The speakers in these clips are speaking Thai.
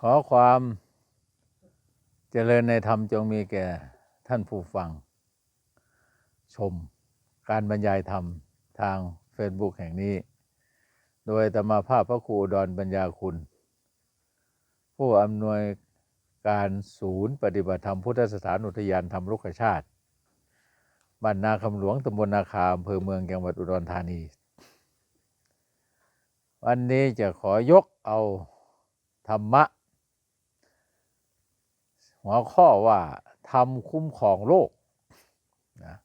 ขอความเจริญในธรรมจงมีแก่ท่านผู้ฟัง ชมการบรรยายธรรมทาง Facebook แห่งนี้ โดยธรรมาภาพพระครูอุดรปัญญาคุณ ผู้อำนวยการศูนย์ปฏิบัติธรรมพุทธสถานอุทยานธรรมรุกชาติบ้านนาคำหลวงตำบลนาคาอำเภอเมืองจังหวัดอุดรธานี วันนี้จะขอยกเอาธรรมะ หัวข้อว่าทำคุ้มครองโลกนะ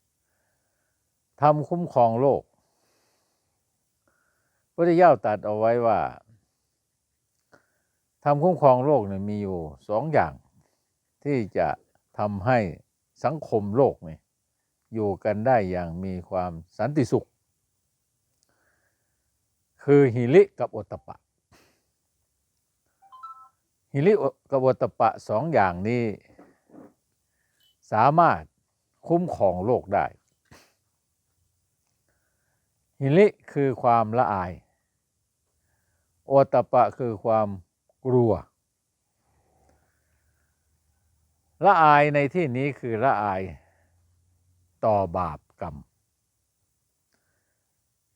ทำคุ้มครองโลกพระเจ้าตรัสเอาไว้ว่าทำคุ้มครองโลกเนี่ยมีอยู่สองอย่าง ที่จะทำให้สังคมโลกเนี่ยอยู่กันได้อย่างมีความสันติสุข คือหิริกับโอตตปะ หิริกับโอตปะสองอย่างนี้ สามารถคุ้มครองโลกได้หิริคือความละอาย โอตปะคือความกลัว ละอายในที่นี้คือละอายต่อบาปกรรม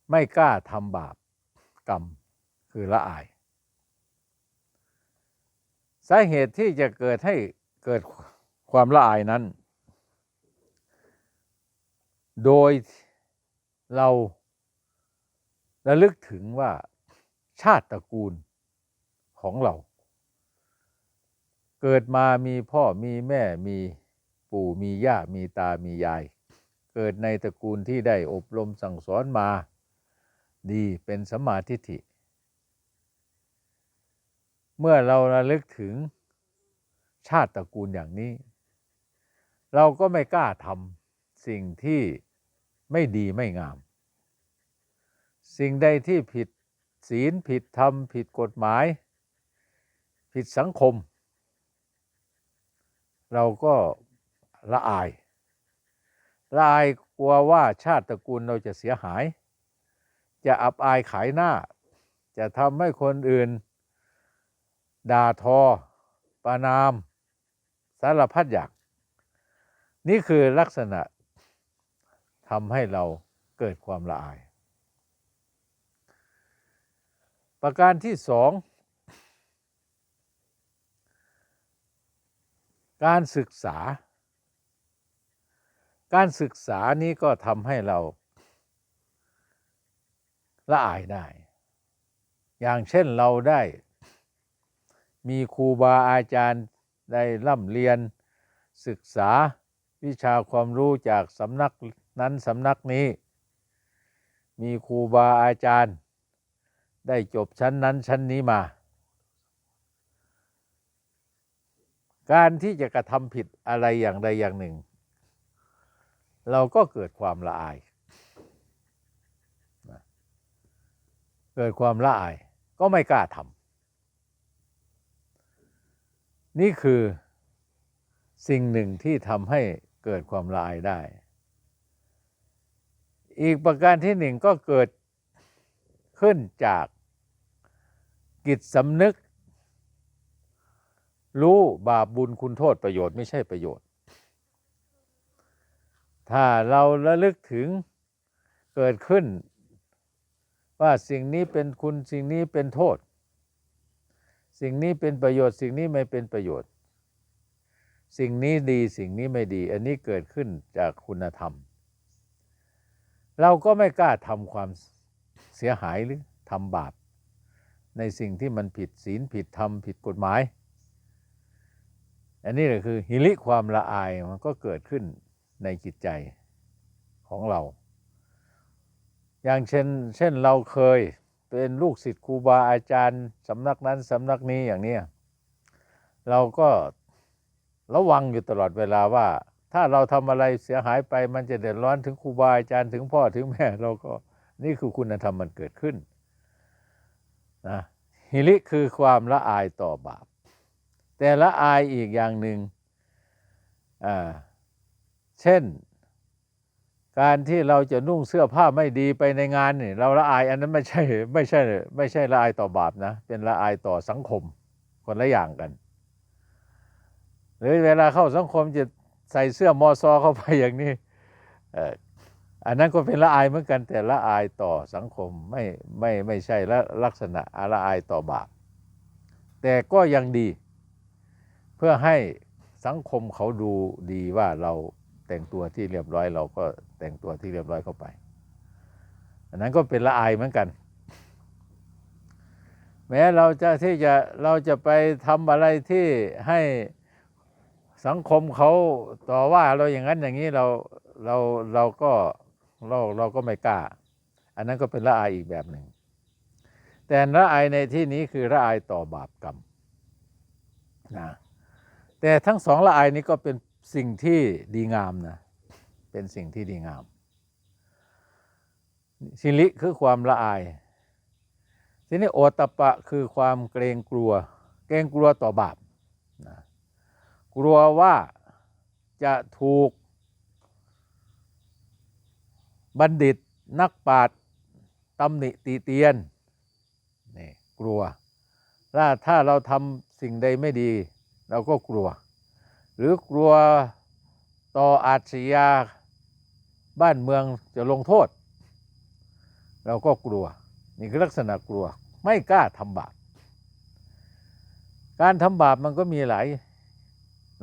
ไม่กล้าทำบาปกรรมคือละอาย สาเหตุที่จะเกิดให้เกิดความละอายนั้น โดยเราระลึกถึงว่าชาติตระกูลของเรา เกิดมามีพ่อมีแม่มีปู่มีย่ามีตามียาย เกิดในตระกูลที่ได้อบรมสั่งสอนมา ดีเป็นสมมาทิฏฐิ เมื่อเราระลึกถึงชาติตระกูลอย่างนี้ เราก็ไม่กล้าทำสิ่งที่ไม่ดีไม่งาม สิ่งใดที่ผิดศีลผิดธรรมผิดกฎหมาย ผิดสังคม เราก็ละอายละอายกลัวว่าชาติตระกูลเราจะเสียหาย จะอับอายขายหน้า จะทำให้คนอื่น ด่าทอ ประนาม สารพัดอย่าง นี่คือลักษณะทำให้เราเกิดความละอาย ประการที่สอง การศึกษา การศึกษานี้ก็ทำให้เราละอายได้ อย่างเช่นเราได้ มีครูบาอาจารย์ได้ร่ำเรียนศึกษาวิชาความรู้จากสำนักนั้นสำนักนี้ มีครูบาอาจารย์ ได้จบชั้นนั้นชั้นนี้มา การที่จะกระทำผิดอะไรอย่างใดอย่างหนึ่ง เราก็เกิดความละอาย เกิดความละอายก็ไม่กล้าทำ นี่คือสิ่งหนึ่งที่ทำให้เกิดความลายได้ อีกประการที่หนึ่งก็เกิดขึ้นจากกิจสำนึก รู้บาปบุญคุณโทษประโยชน์ไม่ใช่ประโยชน์ ถ้าเราระลึกถึงเกิดขึ้น ว่าสิ่งนี้เป็นคุณสิ่งนี้เป็นโทษ สิ่งนี้เป็นประโยชน์ สิ่งนี้ไม่เป็นประโยชน์ สิ่งนี้ดีสิ่งนี้ไม่ดี อันนี้เกิดขึ้นจากคุณธรรม เราก็ไม่กล้าทำความเสียหายหรือทำบาป ในสิ่งที่มันผิดศีลผิดธรรมผิดกฎหมาย อันนี้แหละคือหิริความละอายมันก็เกิดขึ้นในจิตใจของเรา อย่างเช่นเช่นเราเคย เป็นลูกศิษย์ครูบาอาจารย์สำนักนั้นสำนักนี้อย่างนี้เราก็ระวังอยู่ตลอดเวลาว่า ถ้าเราทำอะไรเสียหายไปมันจะเดือดร้อนถึงครูบาอาจารย์ถึงพ่อถึงแม่เราก็นี่คือคุณธรรมมันเกิดขึ้นนะฮิริคือความละอายต่อบาป แต่ละอายอีกอย่างหนึ่งอ่าเช่น การที่เราจะนุ่งเสื้อผ้าไม่ดีไปในงานนี่เราละอายอันนั้นไม่ใช่ไม่ใช่ไม่ใช่ละอายต่อบาปนะ เป็นละอายต่อสังคมคนละอย่างกัน หรือเวลาเข้าสังคมจะใส่เสื้อมอซอเข้าไปอย่างนี้เอ่ออันนั้นก็เป็นละอายเหมือนกัน แต่ละอายต่อสังคมไม่ไม่ไม่ใช่ละลักษณะละอายต่อบาปแต่ก็ยังดี เพื่อให้สังคมเขาดูดีว่าเรา แต่งตัวที่เรียบร้อยเราก็แต่งตัวที่เรียบร้อยเข้าไป อันนั้นก็เป็นละอายเหมือนกัน แม้เราจะที่จะเราจะไปทำอะไรที่ให้สังคมเขาต่อว่าเราอย่างนั้นอย่างนี้เราเราเราก็เราเราก็ไม่กล้า อันนั้นก็เป็นละอายอีกแบบหนึ่ง แต่ละอายในที่นี้คือละอายต่อบาปกรรมนะแต่ทั้งสองละอายนี้ก็เป็น สิ่งที่ดีงามนะเป็นสิ่งที่ดีงามชิลิคือความละอาย ทีนี้โอตปปะคือความเกรงกลัว เกรงกลัวต่อบาปนะกลัวว่าจะถูกบัณฑิตนักปราชญ์ตำหนิตีเตียนนี่กลัวถ้าถ้าเราทำสิ่งใดไม่ดี เราก็กลัว หรือกลัวต่ออาชญาบ้านเมืองจะลงโทษ เราก็กลัว นี่คือลักษณะกลัว ไม่กล้าทำบาปการทำบาปมันก็มีหลาย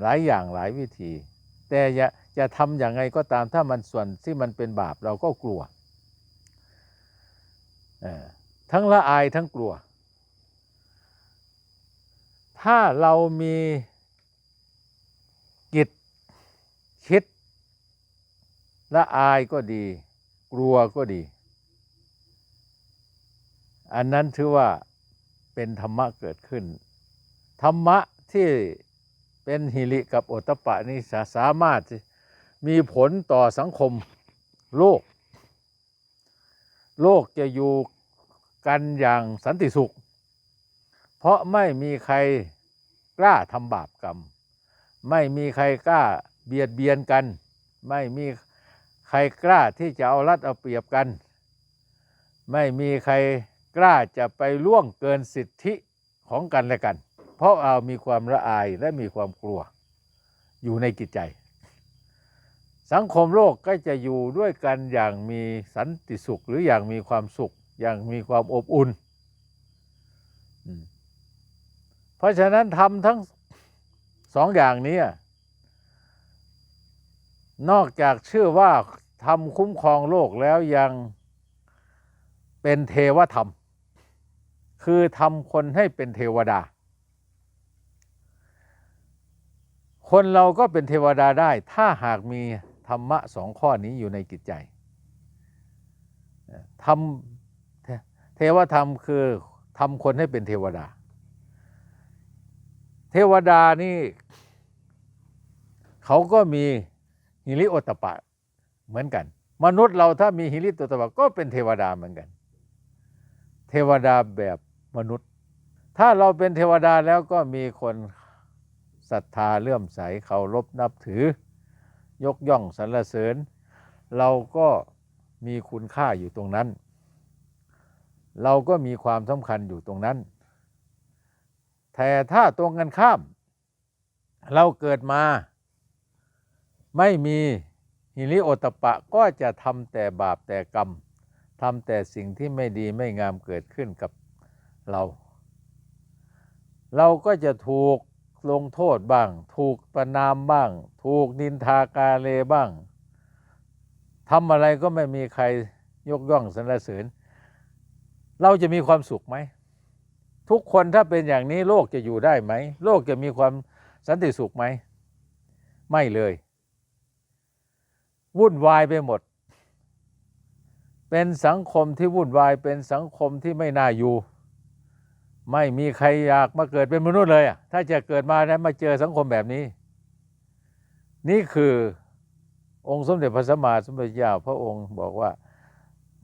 หลายอย่างหลายวิธี แต่จะจะทำอย่างไงก็ตามถ้ามันส่วนที่มันเป็นบาปเราก็กลัว ทั้งละอายทั้งกลัว ถ้าเรามี กิจคิดละอายก็ดี กลัวก็ดี อันนั้นถือว่าเป็นธรรมะเกิดขึ้น ธรรมะที่เป็นหิริกับโอตปะนี่สาสามารถมีผลต่อสังคมโลก โลกจะอยู่กันอย่างสันติสุข เพราะไม่มีใครกล้าทำบาปกรรม ไม่มีใครกล้าเบียดเบียนกัน ไม่มีใครกล้าที่จะเอารัดเอาเปรียบกัน ไม่มีใครกล้าจะไปล่วงเกินสิทธิของกันและกัน เพราะเอามีความละอายและมีความกลัว อยู่ในจิตใจ สังคมโลกก็จะอยู่ด้วยกันอย่างมีสันติสุขหรืออย่างมีความสุข อย่างมีความอบอุ่น เพราะฉะนั้นทำทั้ง สองอย่างนี้นอกจากชื่อว่าทำคุ้มครองโลกแล้วยังเป็นเทวธรรม คือทำคนให้เป็นเทวดา คนเราก็เป็นเทวดาได้ ถ้าหากมีธรรมะสองข้อนี้อยู่ในจิตใจทำเทวธรรมคือทำคนให้เป็นเทวดา เทวดานี่ เขาก็มีหิริโอตตปปะเหมือนกัน มนุษย์เราถ้ามีหิริโอตตปปะก็เป็นเทวดาเหมือนกัน เทวดาแบบมนุษย์ ถ้าเราเป็นเทวดาแล้วก็มีคนศรัทธาเลื่อมใสเคารพนับถือ ยกย่องสรรเสริญ เราก็มีคุณค่าอยู่ตรงนั้น เราก็มีความสำคัญอยู่ตรงนั้น แต่ถ้าตรงกันข้าม เราเกิดมา ไม่มีหิริโอตปปะก็จะทำแต่บาปแต่กรรมทำแต่สิ่งที่ไม่ดีไม่งามเกิดขึ้นกับเรา เราก็จะถูกลงโทษบ้าง ถูกประนามบ้าง ถูกนินทากาเลบ้างทำอะไรก็ไม่มีใครยกย่องสรรเสริญ เราจะมีความสุขไหม ทุกคนถ้าเป็นอย่างนี้โลกจะอยู่ได้ไหม โลกจะมีความสันติสุขไหม ไม่เลย วุ่นวายไปหมด เป็นสังคมที่วุ่นวายเป็นสังคมที่ไม่น่าอยู่ ไม่มีใครอยากมาเกิดเป็นมนุษย์เลยอะถ้าจะเกิดมาแล้วมาเจอสังคมแบบนี้ นี่คือองค์สมเด็จพระสัมมาสัมพุทธเจ้าพระองค์บอกว่า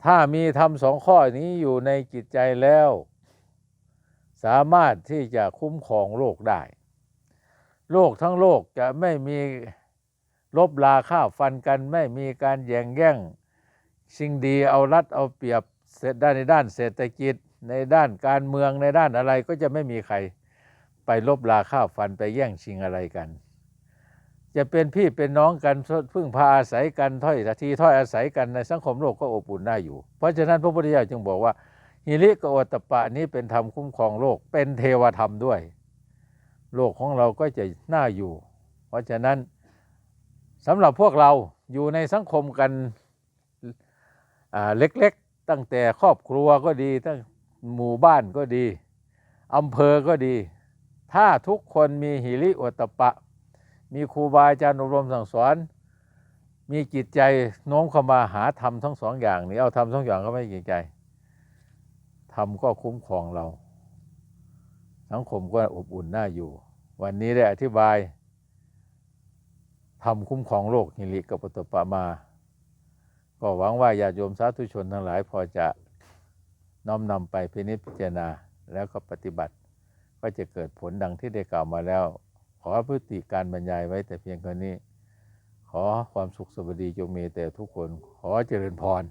ถ้ามีทำสองข้อนี้อยู่ในจิตใจแล้ว สามารถที่จะคุ้มครองโลกได้ โลกทั้งโลกจะไม่มีลบลาข้าวฟันกันไม่มีการแย่งแย่ง สิ่งดีเอารัดเอาเปรียบเสร็จด้านในด้านเศรษฐกิจในด้านการเมืองในด้านอะไรก็จะไม่มีใครไปลบลาข้าวฟันไปแย่งชิงอะไรกัน จะเป็นพี่เป็นน้องกันพึ่งพาอาศัยกันถ้อยทีถ้อยอาศัยกันในสังคมโลกก็อบอุ่นน่าอยู่ เพราะฉะนั้นพระพุทธเจ้าจึงบอกว่า ฮิริกโอตตปะนี้เป็นธรรมคุ้มครองโลก เป็นเทวธรรมด้วย โลกของเราก็จะน่าอยู่ เพราะฉะนั้นสำหรับพวกเราอยู่ในสังคมกันเล็กๆ ตั้งแต่ครอบครัวก็ดี ตั้งหมู่บ้านก็ดีอำเภอก็ดี ถ้าทุกคนมีหิริโอตตปะ มีครูบาอาจารย์อบรมสั่งสอน มีจิตใจโน้มเข้ามาหาธรรมทั้งสองอย่างนี้เอาธรรมสองอย่างก็ไม่จิตใจ ธรรมก็คุ้มครองเรา สังคมก็อบอุ่นน่าอยู่ วันนี้ได้อธิบายธรรมคุ้มครองโลกหิริกับปตปะมา ก็หวังว่าญาติโยมสาธุชนทั้งหลายพอจะน้อมนำไปพินิจพิจารณาแล้วก็ปฏิบัติ ก็จะเกิดผลดังที่ได้กล่าวมาแล้ว ขอพฤติการบรรยายไว้แต่เพียงเท่านี้ ขอความสุขสวัสดีจงมีแต่ทุกคน ขอเจริญพร